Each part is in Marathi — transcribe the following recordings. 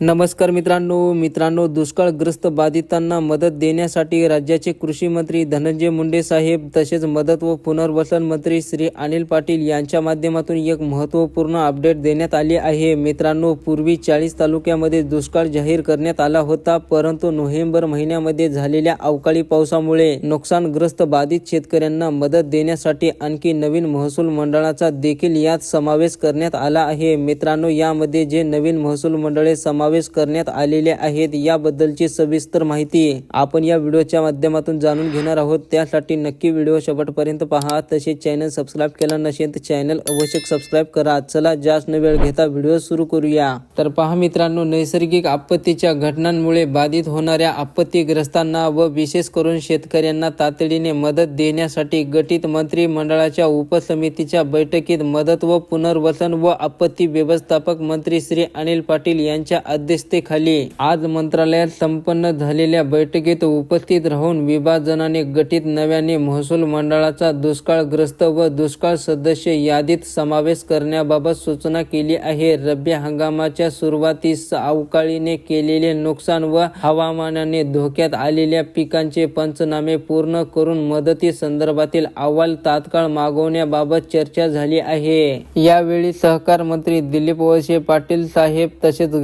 नमस्कार मित्रांनो मित्रांनो दुष्काळग्रस्त बाधितांना मदत देण्यासाठी राज्याचे कृषी मंत्री धनंजय मुंडे साहेब तसेच मदत व पुनर्वसन मंत्री श्री अनिल पाटील यांच्या माध्यमातून एक महत्त्वपूर्ण अपडेट देण्यात आली आहे. मित्रांनो पूर्वी चाळीस तालुक्यामध्ये दुष्काळ जाहीर करण्यात आला होता परंतु नोव्हेंबर महिन्यामध्ये झालेल्या अवकाळी पावसामुळे नुकसानग्रस्त बाधित शेतकऱ्यांना मदत देण्यासाठी आणखी नवीन महसूल मंडळाचा देखील यात समावेश करण्यात आला आहे. मित्रांनो यामध्ये जे नवीन महसूल मंडळे समा समावेश करण्यात आलेले आहेत. याबद्दलची सविस्तर माहिती आपण या व्हिडिओच्या माध्यमातून जाणून घेणार आहोत. त्यासाठी नक्की व्हिडिओ शेवटपर्यंत पहा. तसेच चॅनल सबस्क्राईब केला नसेल तर चॅनल अवश्य सबस्क्राईब करा. चला जास्त न वेळ घेता व्हिडिओ सुरू करूया. तर पहा मित्रांनो नैसर्गिक आपत्तीच्या घटनांमुळे बाधित होणाऱ्या आपत्तीग्रस्तांना व विशेष करून शेतकऱ्यांना तातडीने मदत देण्यासाठी गठीत मंत्रिमंडळाच्या उपसमितीच्या बैठकीत मदत व पुनर्वसन व आपत्ती व्यवस्थापक मंत्री श्री अनिल पाटील यांच्या अध्यक्षतेखाली आज मंत्रालयात संपन्न झालेल्या बैठकीत उपस्थित राहून विभाजनाने गठीत नव्याने महसूल मंडळाचा दुष्काळग्रस्त व दुष्काळ सदस्य यादीत समावेश करण्याबाबत सूचना केली आहे. रब्बी हंगामाच्या सुरुवातीस अवकाळीने केलेले नुकसान व हवामानाने धोक्यात आलेल्या पिकांचे पंचनामे पूर्ण करून मदती संदर्भातील अहवाल तात्काळ मागवण्याबाबत चर्चा झाली आहे. यावेळी सहकार मंत्री दिलीप वळसे पाटील साहेब तसेच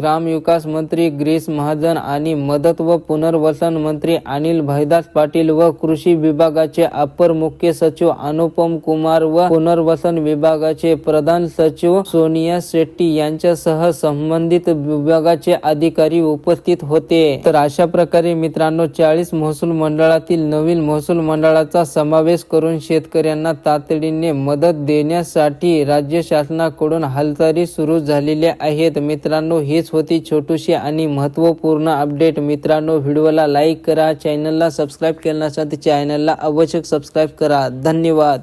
विकास मंत्री ग्रीस महाजन आणि मदत व पुनर्वसन मंत्री अनिल भाईदास पाटील व कृषी विभागाचे अपर मुख्य सचिव अनुपम कुमार व पुनर्वसन विभागाचे प्रधान सचिव सोनिया शेट्टी यांच्यासह संबंधित विभागाचे अधिकारी उपस्थित होते. तर अशा प्रकारे मित्रांनो चाळीस महसूल मंडळातील नवीन महसूल मंडळाचा समावेश करून शेतकऱ्यांना तातडीने मदत देण्यासाठी राज्य शासनाकडून हालचाली सुरू झालेल्या आहेत. मित्रांनो हीच होती छोटूशी आणि महत्त्वपूर्ण अपडेट. मित्रांनो व्हिडिओला लाईक करा चॅनलला सबस्क्राईब केलं नसेल तर चॅनलला अवश्य सबस्क्राईब करा. धन्यवाद.